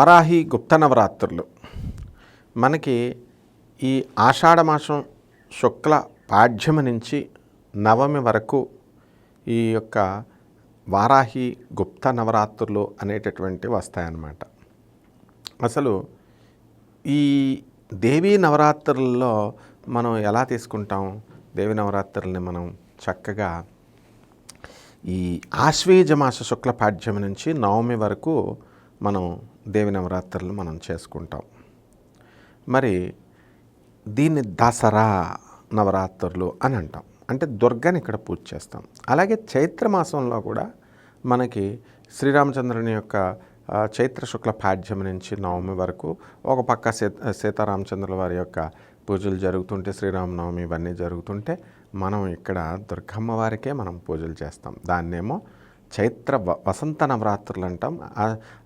వారాహి గుప్త నవరాత్రులు. మనకి ఈ ఆషాఢమాసం శుక్ల పాఠ్యమ నుంచి నవమి వరకు ఈ యొక్క వారాహి గుప్త నవరాత్రులు అనేటటువంటివి వస్తాయన్నమాట. అసలు ఈ దేవీ నవరాత్రుల్లో మనం ఎలా తీసుకుంటాం? దేవి నవరాత్రుల్ని మనం చక్కగా ఈ ఆశ్వేజమాస శుక్ల పాఠ్యం నుంచి నవమి వరకు మనం దేవి నవరాత్రులు మనం చేసుకుంటాం. మరి దీన్ని దసరా నవరాత్రులు అని అంటాం. అంటే దుర్గని ఇక్కడ పూజ చేస్తాం. అలాగే చైత్ర మాసంలో కూడా మనకి శ్రీరామచంద్రుని యొక్క చైత్ర శుక్ల పాడ్యమి నుంచి నవమి వరకు ఒక పక్క సీత సీతారామచంద్రుల వారి యొక్క పూజలు జరుగుతుంటే శ్రీరామనవమి ఇవన్నీ జరుగుతుంటే మనం ఇక్కడ దుర్గమ్మ వారికే మనం పూజలు చేస్తాం. దాన్నేమో చైత్ర వ- వసంత నవరాత్రులు అంటాం.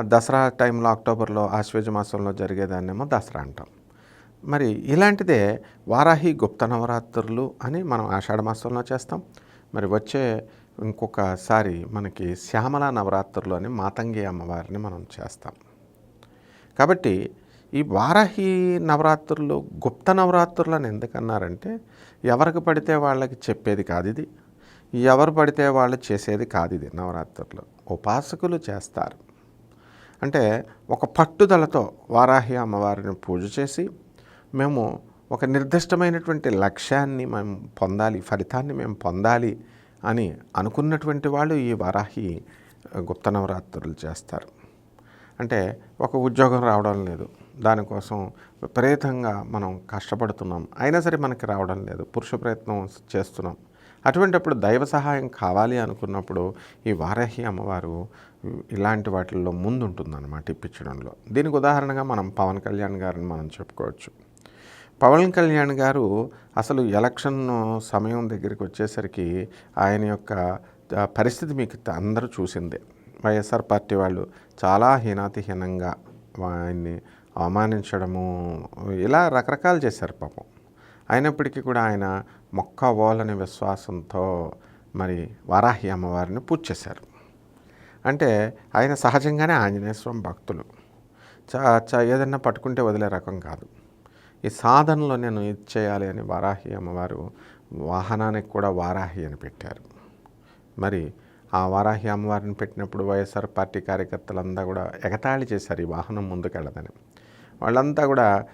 దసరా టైంలో అక్టోబర్లో ఆశ్వేజ మాసంలో జరిగేదాన్నేమో దసరా అంటాం. మరి ఇలాంటిదే వారాహి గుప్త నవరాత్రులు అని మనం ఆషాఢ మాసంలో చేస్తాం. మరి వచ్చే ఇంకొకసారి మనకి శ్యామల నవరాత్రులు అని మాతంగి అమ్మవారిని మనం చేస్తాం. కాబట్టి ఈ వారాహి నవరాత్రులు గుప్త నవరాత్రులు అని ఎందుకన్నారంటే ఎవరికి పడితే వాళ్ళకి చెప్పేది కాదు ఇది. ఎవరు పడితే వాళ్ళు చేసేది కాదు ఇది నవరాత్రులు. ఉపాసకులు చేస్తారు. అంటే ఒక పట్టుదలతో వారాహి అమ్మవారిని పూజ చేసి మేము ఒక నిర్దిష్టమైనటువంటి లక్ష్యాన్ని మేము పొందాలి ఫలితాన్ని మేము పొందాలి అని అనుకున్నటువంటి వాళ్ళు ఈ వారాహి గుప్త నవరాత్రులు చేస్తారు. అంటే ఒక ఉద్యోగం రావడం లేదు. దానికోసం విపరీతంగా మనం కష్టపడుతున్నాం. అయినా సరే మనకి రావడం లేదు. పురుష ప్రయత్నం చేస్తున్నాం. అటువంటిప్పుడు దైవ సహాయం కావాలి అనుకున్నప్పుడు ఈ వారాహి అమ్మవారు ఇలాంటి వాటిల్లో ముందుంటుందన్నమాట ఇప్పించడంలో. దీనికి ఉదాహరణగా మనం పవన్ కళ్యాణ్ గారిని మనం చెప్పుకోవచ్చు. పవన్ కళ్యాణ్ గారు అసలు ఎలక్షన్ సమయం దగ్గరికి వచ్చేసరికి ఆయన యొక్క పరిస్థితి మీకు అందరూ చూసిందే. వైఎస్ఆర్ పార్టీ వాళ్ళు చాలా హీనాతిహీనంగా ఆయన్ని అవమానించడము ఇలా రకరకాలు చేశారు పాపం. అయినప్పటికీ కూడా ఆయన మొక్క విశ్వాసంతో మరి వారాహి అమ్మవారిని పూజ చేశారు. అంటే ఆయన సహజంగానే ఆంజనేయ స్వామి భక్తులు. చా చా ఏదన్నా పట్టుకుంటే వదిలే రకం కాదు. ఈ సాధనలో నేను ఇది చేయాలి అని వారాహి అమ్మవారు వాహనానికి కూడా వారాహి అని పెట్టారు. మరి ఆ వారాహి అమ్మవారిని పెట్టినప్పుడు వైఎస్ఆర్ పార్టీ కార్యకర్తలంతా కూడా ఎగతాళి చేశారు ఈ వాహనం ముందుకెళ్ళదని. వాళ్ళంతా కూడా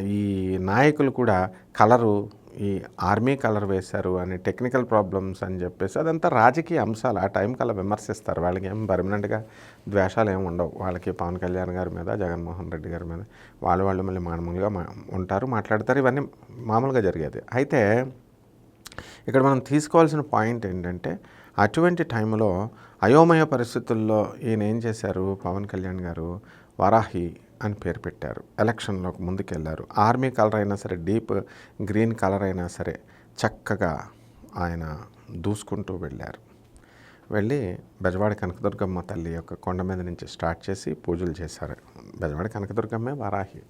ఈ నాయకులు కూడా కలరు ఈ ఆర్మీ కలర్ వేశారు అని టెక్నికల్ ప్రాబ్లమ్స్ అని చెప్పేసి అదంతా రాజకీయ అంశాలు. ఆ టైం కల్లా విమర్శిస్తారు. వాళ్ళకి ఏం పర్మనెంట్గా ద్వేషాలు ఏమి ఉండవు. వాళ్ళకి పవన్ కళ్యాణ్ గారి మీద జగన్మోహన్ రెడ్డి గారి మీద వాళ్ళు వాళ్ళు మళ్ళీ మామూలుగా మా ఉంటారు మాట్లాడతారు. ఇవన్నీ మామూలుగా జరిగేది. అయితే ఇక్కడ మనం తీసుకోవాల్సిన పాయింట్ ఏంటంటే అటువంటి టైంలో అయోమయ పరిస్థితుల్లో ఈయన ఏం చేశారు? పవన్ కళ్యాణ్ గారు వరాహి అని పేరు పెట్టారు. ఎలక్షన్లోకి ముందుకెళ్ళారు ఆర్మీ కలర్ అయినా సరే డీప్ గ్రీన్ కలర్ అయినా సరే చక్కగా ఆయన దూసుకుంటూ వెళ్ళారు. వెళ్ళి బెజవాడ కనకదుర్గమ్మ తల్లి యొక్క కొండ మీద నుంచి స్టార్ట్ చేసి పూజలు చేశారు. బెజవాడ కనకదుర్గమ్మే వారాహి.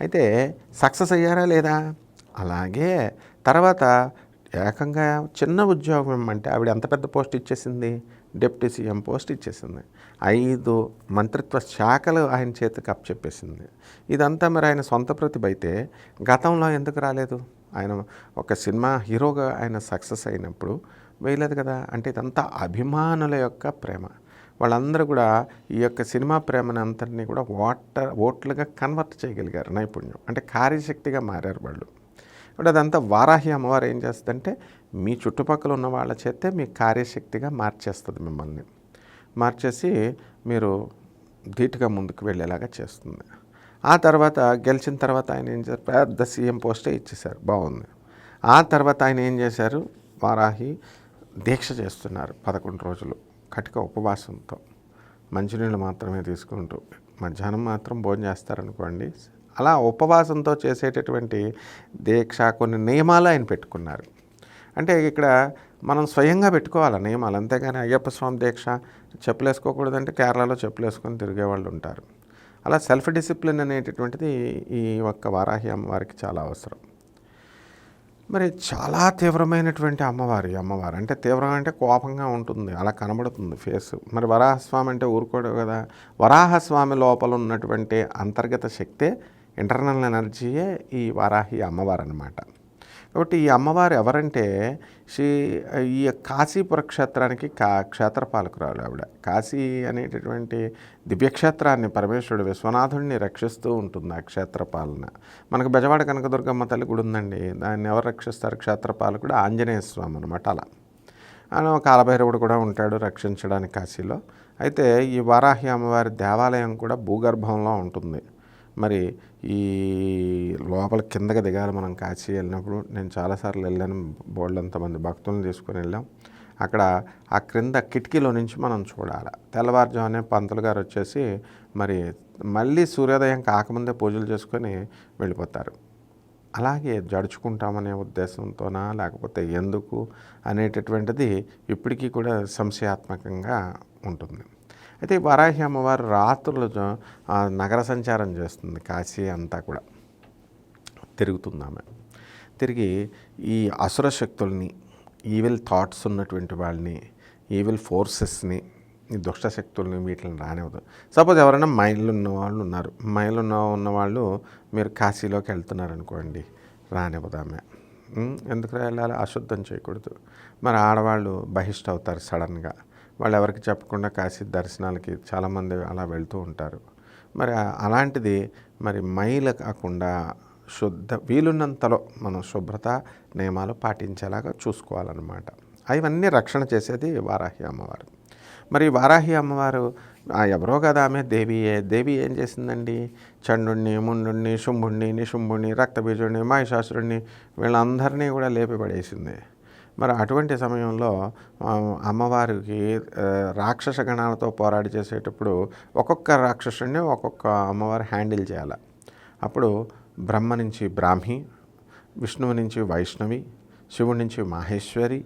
అయితే సక్సెస్ అయ్యారా లేదా? అలాగే తర్వాత ఏకంగా చిన్న ఉద్యోగం అంటే ఆవిడ ఎంత పెద్ద పోస్ట్ ఇచ్చేసింది? డిప్యూటీ సీఎం పోస్ట్ ఇచ్చేసింది. ఐదు మంత్రిత్వ శాఖలు ఆయన చేతికి అప్పచెప్పేసింది ఇదంతా మరి ఆయన సొంత ప్రతిభ అయితే గతంలో ఎందుకు రాలేదు? ఆయన ఒక సినిమా హీరోగా ఆయన సక్సెస్ అయినప్పుడు వేయలేదు కదా? అంటే ఇదంతా అభిమానుల యొక్క ప్రేమ. వాళ్ళందరూ కూడా ఈ యొక్క సినిమా ప్రేమని అంతటినీ కూడా ఓటర్ ఓట్లుగా కన్వర్ట్ చేయగలిగారు నైపుణ్యం. అంటే కార్యశక్తిగా మారారు వాళ్ళు. ఇప్పుడు అదంతా వారాహి అమ్మవారు ఏం చేస్తుందంటే మీ చుట్టుపక్కల ఉన్న వాళ్ళ చేతే మీ కార్యశక్తిగా మార్చేస్తుంది మిమ్మల్ని. మార్చేసి మీరు ధీటుగా ముందుకు వెళ్ళేలాగా చేస్తుంది. ఆ తర్వాత గెలిచిన తర్వాత ఆయన ఏం చేశారు? పెద్ద సీఎం పోస్టే ఇచ్చేశారు. బాగుంది. ఆ తర్వాత ఆయన ఏం చేశారు? వారాహి దీక్ష చేస్తున్నారు పదకొండు రోజులు. కటిక ఉపవాసంతో. మంచినీళ్ళు మాత్రమే తీసుకుంటూ. మధ్యాహ్నం మాత్రం భోజనం చేస్తారనుకోండి. అలా ఉపవాసంతో చేసేటటువంటి దీక్ష కొన్ని నియమాలు ఆయన పెట్టుకున్నారు. అంటే ఇక్కడ మనం స్వయంగా పెట్టుకోవాలి నియమాలు? అంతేగాని అయ్యప్ప స్వామి దీక్ష చెప్పులు వేసుకోకూడదంటే కేరళలో చెప్పులు వేసుకొని తిరిగే వాళ్ళు ఉంటారు. అలా సెల్ఫ్ డిసిప్లిన్ అనేటటువంటిది ఈ ఒక్క వారాహి అమ్మవారికి చాలా అవసరం. మరి చాలా తీవ్రమైనటువంటి అమ్మవారి అమ్మవారు. అంటే తీవ్రం అంటే కోపంగా ఉంటుంది అలా కనబడుతుంది ఫేస్. మరి వరాహస్వామి అంటే ఊరుకోడు కదా. వరాహస్వామి లోపల ఉన్నటువంటి అంతర్గత శక్తే ఇంటర్నల్ ఎనర్జీయే ఈ వరాహి అమ్మవారు అనమాట కాబట్టి ఈ అమ్మవారు ఎవరంటే శ్రీ ఈ కాశీపుర క్షేత్రానికి కా క్షేత్రపాలకురాలు ఆవిడ. కాశీ అనేటటువంటి దివ్యక్షేత్రాన్ని పరమేశ్వరుడు విశ్వనాథుడిని రక్షిస్తూ ఉంటుంది ఆ క్షేత్రపాలన. మనకు బెజవాడ కనకదుర్గమ్మ తల్లి గుడి ఉందండి. దాన్ని ఎవరు రక్షిస్తారు? క్షేత్రపాలకుడు ఆంజనేయ స్వామి అనమాట అలా. ఆయన కాలభైరవుడు కూడా ఉంటాడు రక్షించడానికి కాశీలో. అయితే ఈ వారాహి అమ్మవారి దేవాలయం కూడా భూగర్భంలో ఉంటుంది. మరి ఈ లోపల కిందకి దిగాలి మనం కాశీ వెళ్ళినప్పుడు. నేను చాలాసార్లు వెళ్ళాను బోల్డ్ మంది భక్తులను తీసుకొని వెళ్ళాం. అక్కడ ఆ క్రింద కిటికీలో నుంచి మనం చూడాలి. తెల్లవారుజామునే పంతులు గారు వచ్చేసి మరి మళ్ళీ సూర్యోదయం కాకముందే పూజలు చేసుకొని వెళ్ళిపోతారు. అలాగే జడుచుకుంటామనే ఉద్దేశంతోనా లేకపోతే ఎందుకు అనేటటువంటిది ఇప్పటికీ కూడా సంశయాత్మకంగా ఉంటుంది. అయితే ఈ వరాహి అమ్మవారు రాత్రులు నగర సంచారం చేస్తుంది. కాశీ అంతా కూడా తిరుగుతుంది ఆమె. తిరిగి ఈ అసుర శక్తుల్ని ఈవిల్ థాట్స్ ఉన్నటువంటి వాళ్ళని ఈవిల్ ఫోర్సెస్ని ఈ దుష్ట శక్తుల్ని వీటిని రానివ్వదు. సపోజ్ ఎవరైనా మైళ్ళు ఉన్న వాళ్ళు ఉన్నారు. మైళ్ళు ఉన్న ఉన్న వాళ్ళు మీరు కాశీలోకి వెళ్తున్నారు అనుకోండి రానివ్వదు ఆమె. ఎందుకు వెళ్ళాలి? అశుద్ధం చేయకూడదు. మరి ఆడవాళ్ళు బహిష్ట అవుతారు సడన్గా. వాళ్ళు ఎవరికి చెప్పకుండా కాశీ దర్శనాలకి చాలామంది అలా వెళ్తూ ఉంటారు. మరి అలాంటిది మరి మైల కాకుండా శుద్ధ వీలున్నంతలో మనం శుభ్రత నియమాలు పాటించేలాగా చూసుకోవాలన్నమాట. అవన్నీ రక్షణ చేసేది వారాహి అమ్మవారు. మరి వారాహి అమ్మవారు ఎవరో కదా ఆమె దేవియే దేవి ఏం చేసిందండి? చండుణ్ణి ముండుణ్ణి శుంభుణ్ణి నిశుంభుణ్ణి రక్తబీజుణ్ణి మహిషాసురుణ్ణి వీళ్ళందరినీ కూడా లేపి పడేసింది. మరి అటువంటి సమయంలో అమ్మవారికి రాక్షస గణాలతో పోరాడి చేసేటప్పుడు ఒక్కొక్క రాక్షసుడిని ఒక్కొక్క అమ్మవారు హ్యాండిల్ చేయాలి. అప్పుడు బ్రహ్మ నుంచి బ్రాహ్మి విష్ణువు నుంచి వైష్ణవి శివుడి నుంచి మాహేశ్వరి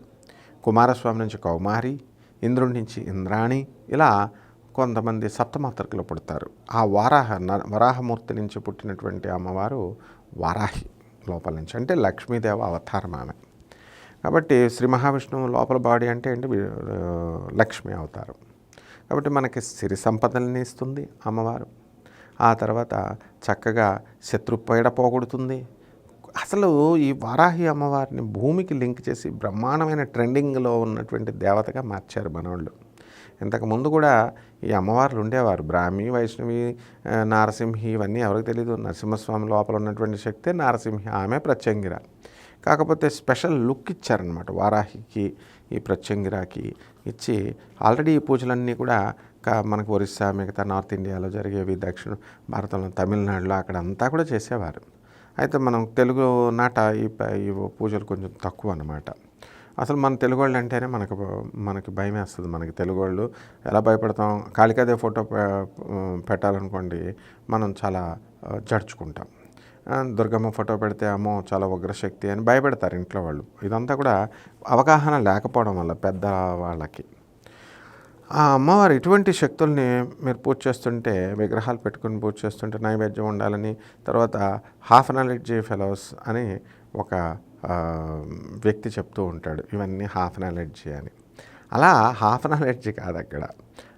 కుమారస్వామి నుంచి కౌమారి ఇంద్రుడి నుంచి ఇంద్రాణి ఇలా కొంతమంది సప్తమాతృకలు పుడతారు. ఆ వారాహ న- వరాహమూర్తి నుంచి పుట్టినటువంటి అమ్మవారు వారాహి లోపల నుంచి. అంటే లక్ష్మీదేవ అవతారం ఆమె. కాబట్టి శ్రీ మహావిష్ణువు లోపల బాడీ అంటే ఏంటి? లక్ష్మి అవతారం. కాబట్టి మనకి సిరి సంపదల్ని ఇస్తుంది అమ్మవారు. ఆ తర్వాత చక్కగా శత్రుపీడ పోగొడుతుంది. అసలు ఈ వారాహి అమ్మవారిని భూమికి లింక్ చేసి బ్రహ్మాండమైన ట్రెండింగ్లో ఉన్నటువంటి దేవతగా మార్చారు మనోళ్ళు. ఇంతకుముందు కూడా ఈ అమ్మవార్లు ఉండేవారు. బ్రాహ్మి వైష్ణవి నారసింహి ఇవన్నీ ఎవరికి తెలియదు నరసింహస్వామి లోపల ఉన్నటువంటి శక్తే నారసింహి ఆమె ప్రత్యంగిర. కాకపోతే స్పెషల్ లుక్ ఇచ్చారనమాట వారాహికి ఈ ప్రత్యంగిరాకి ఇచ్చి ఆల్రెడీ ఈ పూజలన్నీ కూడా కా- మనకు ఒరిస్సా మిగతా నార్త్ ఇండియాలో జరిగేవి దక్షిణ భారతంలో తమిళనాడులో అక్కడ అంతా కూడా చేసేవారు. అయితే మనం తెలుగు నాట ఈ ఈ పూజలు కొంచెం తక్కువ అన్నమాట. అసలు మన తెలుగు వాళ్ళు అంటేనే మనకు మనకి భయం వేస్తుంది. మనకి తెలుగు వాళ్ళు ఎలా భయపడతాం? కాళికాదే ఫోటో పెట్టాలనుకోండి మనం చాలా జడ్చుకుంటాం జడుచుకుంటాం. దుర్గమ్మ ఫోటో పెడితే అమ్మో చాలా ఉగ్రశక్తి అని భయపెడతారు ఇంట్లో వాళ్ళు. ఇదంతా కూడా అవగాహన లేకపోవడం వల్ల పెద్ద వాళ్ళకి. ఆ అమ్మవారు ఇటువంటి శక్తుల్ని మీరు పూజ చేస్తుంటే విగ్రహాలు పెట్టుకుని పూజ చేస్తుంటే నైవేద్యం ఉండాలని తర్వాత హాఫ్ నాలెడ్జీ ఫెలోస్ అని ఒక వ్యక్తి చెప్తూ ఉంటాడు. ఇవన్నీ హాఫ్ నాలెడ్జీ అని. అలా హాఫ్ నాలెడ్జీ కాదు అక్కడ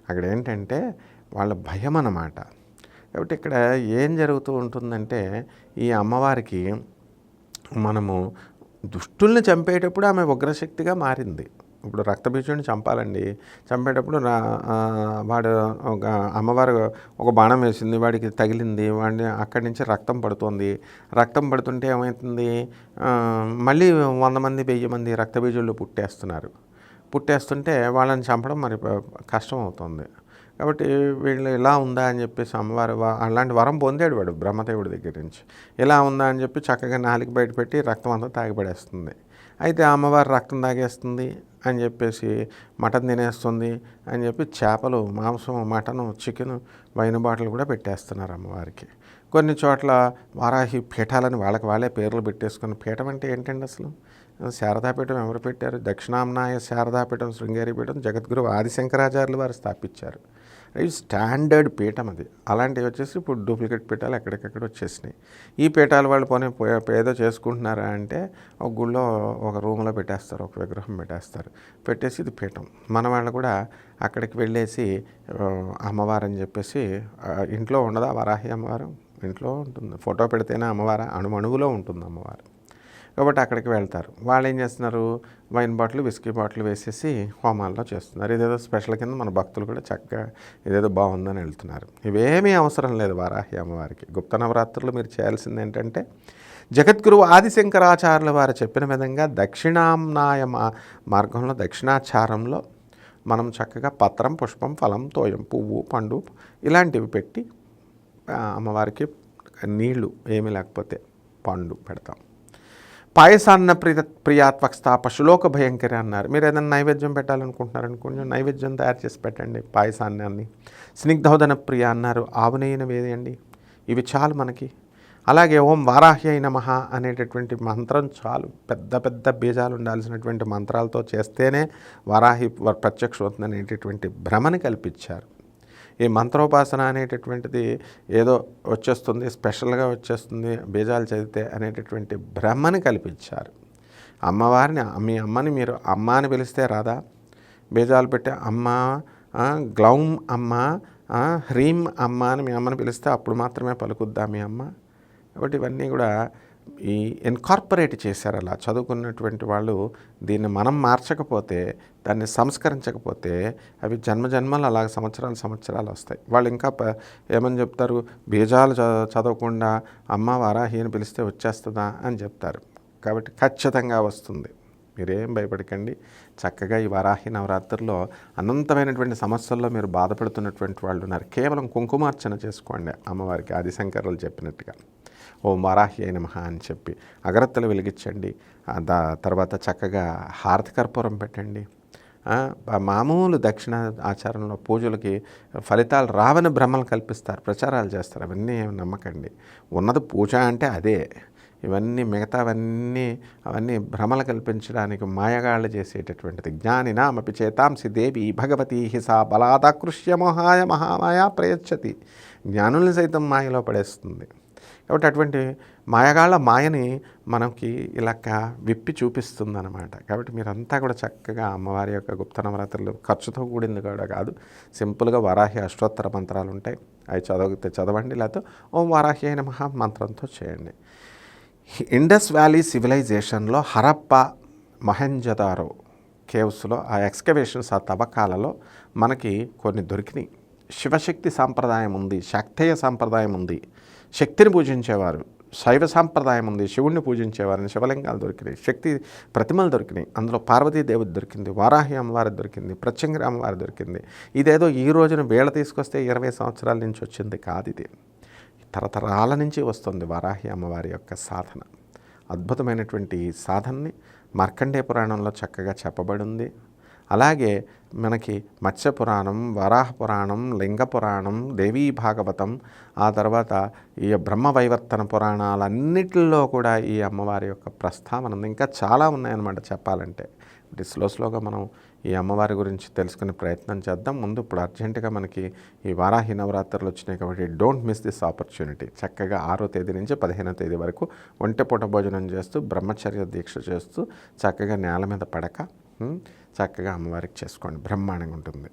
అక్కడ ఏంటంటే వాళ్ళ భయం అన్నమాట. కాబట్టి ఇక్కడ ఏం జరుగుతూ ఉంటుందంటే ఈ అమ్మవారికి మనము దుష్టుల్ని చంపేటప్పుడు ఆమె ఉగ్రశక్తిగా మారింది. ఇప్పుడు రక్తబీజుడిని చంపాలండి. చంపేటప్పుడు వాడు ఒక అమ్మవారు ఒక బాణం వేసింది వాడికి తగిలింది వాడిని అక్కడి నుంచి రక్తం పడుతుంది. రక్తం పడుతుంటే ఏమవుతుంది మళ్ళీ వంద మంది వెయ్యి మంది రక్తబీజుళ్ళు పుట్టేస్తున్నారు. పుట్టేస్తుంటే వాళ్ళని చంపడం మరి కష్టం అవుతుంది. కాబట్టి వీళ్ళు ఇలా ఉందా అని చెప్పేసి అమ్మవారు అలాంటి వరం పొందాడు వాడు బ్రహ్మదేవుడి దగ్గర నుంచి. ఇలా ఉందా అని చెప్పి చక్కగా నాలికి బయట పెట్టి రక్తం అంతా తాగిపడేస్తుంది. అయితే అమ్మవారు రక్తం తాగేస్తుంది అని చెప్పేసి మటన్ తినేస్తుంది అని చెప్పి చేపలు మాంసం మటను చికెన్ వైన్ బాటిల్ కూడా పెట్టేస్తున్నారు అమ్మవారికి. కొన్ని చోట్ల వారాహి పీఠాలని వాళ్ళకి వాళ్ళే పేర్లు పెట్టేసుకుని పీఠం అంటే ఏంటండి అసలు? శారదాపీఠం ఎవరు పెట్టారు? దక్షిణామ్నాయ శారదాపీఠం శృంగేరి పీఠం జగద్గురు ఆదిశంకరాచార్యులు వారు స్థాపించారు. స్టాండర్డ్ పీఠం అది. అలాంటివి వచ్చేసి ఇప్పుడు డూప్లికేట్ పీఠాలు ఎక్కడికక్కడ వచ్చేసినాయి. ఈ పీఠాలు వాళ్ళు పోనీ పో- ఏదో చేసుకుంటున్నారా అంటే ఒక గుళ్ళో ఒక రూమ్లో పెట్టేస్తారు ఒక విగ్రహం పెట్టేస్తారు. పెట్టేసి ఇది పీఠం. మన వాళ్ళు కూడా అక్కడికి వెళ్ళేసి అమ్మవారు అని చెప్పేసి ఇంట్లో ఉండదా వరాహి అమ్మవారు? ఇంట్లో ఉంటుంది. ఫోటో పెడితేనే అమ్మవారు అణుమణువులో ఉంటుంది అమ్మవారు. కాబట్టి అక్కడికి వెళ్తారు. వాళ్ళు ఏం చేస్తున్నారు? వైన్ బాటిల్ విస్కీ బాటిల్ వేసేసి హోమాల్లో చేస్తున్నారు. ఇదేదో స్పెషల్ కింద మన భక్తులు కూడా చక్కగా ఇదేదో బాగుందని వెళ్తున్నారు. ఇవేమీ అవసరం లేదు వారాహి అమ్మవారికి. గుప్త నవరాత్రులు మీరు చేయాల్సింది ఏంటంటే జగద్గురువు ఆదిశంకరాచార్యుల వారు చెప్పిన విధంగా దక్షిణాంనాయ మా- మార్గంలో దక్షిణాచారంలో మనం చక్కగా పత్రం పుష్పం ఫలం తోయం పువ్వు పండు ఇలాంటివి పెట్టి అమ్మవారికి నీళ్ళు ఏమీ లేకపోతే పండు పెడతాం. పాయసాన్న ప్రియ ప్రియాత్వక్స్త పశులోక భయంకరి అన్నారు. మీరు ఏదైనా నైవేద్యం పెట్టాలనుకుంటున్నారని కొంచెం నైవేద్యం తయారు చేసి పెట్టండి పాయసాన్నాన్ని. స్నిగ్ధోదన ప్రియ అన్నారు. ఆవునైన నెయ్యిన వేయండి. ఇవి చాలు మనకి. అలాగే ఓం వారాహి అయిన మహా అనేటటువంటి మంత్రం చాలు. పెద్ద పెద్ద బీజాలు ఉండాల్సినటువంటి మంత్రాలతో చేస్తేనే వారాహి వ- అనేటటువంటి భ్రమని కల్పించారు. ఈ మంత్రోపాసన అనేటటువంటిది ఏదో వచ్చేస్తుంది స్పెషల్గా వచ్చేస్తుంది బీజాలు చదివితే అనేటటువంటి బ్రహ్మని కల్పించారు. అమ్మవారిని మీ అమ్మని మీరు అమ్మ అని పిలిస్తే రాదా? బీజాలు పెట్టే అమ్మ గ్లౌమ్ గ్లౌం అమ్మ హ్రీమ్ హ్రీం అమ్మ అని మీ అమ్మని పిలిస్తే అప్పుడు మాత్రమే పలుకుద్దా మీ అమ్మ? కాబట్టి ఇవన్నీ కూడా ఈ ఇన్కార్పొరేట్ చేశారు అలా. చదువుకున్నటువంటి వాళ్ళు దీన్ని మనం మార్చకపోతే దాన్ని సంస్కరించకపోతే అవి జన్మ జన్మలు సంవత్సరాలు సంవత్సరాలు వస్తాయి. వాళ్ళు ఇంకా ఏమని చెప్తారు? బీజాలు చ- చదవకుండా అమ్మ వారాహి అని పిలిస్తే వచ్చేస్తుందా అని చెప్తారు. కాబట్టి ఖచ్చితంగా వస్తుంది. మీరేం భయపడకండి. చక్కగా ఈ వరాహి నవరాత్రుల్లో అనంతమైనటువంటి సమస్యల్లో మీరు బాధపడుతున్నటువంటి వాళ్ళు ఉన్నారు. కేవలం కుంకుమార్చన చేసుకోండి అమ్మవారికి ఆదిశంకరులు చెప్పినట్టుగా. ఓం వారాహి అయిన మహా అని చెప్పి అగరత్తలు వెలిగించండి. దా తర్వాత చక్కగా హారతి కర్పూరం పెట్టండి. మామూలు దక్షిణ ఆచారంలో పూజలకి ఫలితాలు రావని భ్రమలు కల్పిస్తారు. ప్రచారాలు చేస్తారు. అవన్నీ నమ్మకండి. ఉన్నది పూజ అంటే అదే. ఇవన్నీ మిగతావన్నీ అవన్నీ భ్రమలు కల్పించడానికి మాయగాళ్ళు చేసేటటువంటిది. జ్ఞానినామపి చేతాంసి దేవి భగవతి హిసా బలాదాకృష్య మహాయ మహామాయ ప్రయచ్చతి. జ్ఞానుల్ని సైతం మాయలో పడేస్తుంది. కాబట్టి అటువంటి మాయగాళ్ళ మాయని మనకి ఇలాక విప్పి చూపిస్తుంది అనమాట కాబట్టి మీరంతా కూడా చక్కగా అమ్మవారి యొక్క గుప్త నవరాత్రులు ఖర్చుతో కూడింది కూడా కాదు. సింపుల్గా వరాహి అష్టోత్తర మంత్రాలు ఉంటాయి అవి చదవగితే చదవండి లేకపోతే ఓం వారాహి అయిన మహా మంత్రంతో చేయండి. ఇండస్ వ్యాలీ సివిలైజేషన్లో హరప్ప మహెంజదారో కేవ్స్లో ఆ ఎక్స్కవేషన్స్ ఆ తవ్వకాలలో మనకి కొన్ని దొరికినాయి. శివశక్తి సాంప్రదాయం ఉంది శక్తేయ సాంప్రదాయం ఉంది. శక్తిని పూజించేవారు శైవ సాంప్రదాయం ఉంది శివుణ్ణి పూజించేవారిని శివలింగాలు దొరికినాయి శక్తి ప్రతిమలు దొరికినాయి అందులో పార్వతీదేవి దొరికింది వారాహి అమ్మవారి దొరికింది ప్రత్యంగిరి అమ్మవారి దొరికింది. ఇదేదో ఈ రోజున వేళ తీసుకొస్తే ఇరవై సంవత్సరాల నుంచి వచ్చింది కాదు ఇది. తరతరాల నుంచి వస్తుంది వారాహి అమ్మవారి యొక్క సాధన. అద్భుతమైనటువంటి సాధనని మార్కండేయ పురాణంలో చక్కగా చెప్పబడి ఉంది అలాగే మనకి మత్స్య పురాణం వరాహ పురాణం లింగ పురాణం దేవీ భాగవతం ఆ తర్వాత ఈ బ్రహ్మ వైవర్తన పురాణాలన్నిటిలో కూడా ఈ అమ్మవారి యొక్క ప్రస్తావన ఉంది. ఇంకా చాలా ఉన్నాయన్నమాట చెప్పాలంటే. ఇప్పుడు స్లో స్లోగా మనం ఈ అమ్మవారి గురించి తెలుసుకునే ప్రయత్నం చేద్దాం. ముందు ఇప్పుడు అర్జెంటుగా మనకి ఈ వారాహి నవరాత్రులు వచ్చినాయి కాబట్టి డోంట్ మిస్ దిస్ ఆపర్చునిటీ. చక్కగా ఆరో తేదీ నుంచి పదిహేనో తేదీ వరకు ఒంటె పూట భోజనం చేస్తూ బ్రహ్మచర్య దీక్ష చేస్తూ చక్కగా నేల మీద పడక చక్కగా అమ్మవారికి చేసుకోండి. బ్రహ్మాండంగా ఉంటుంది.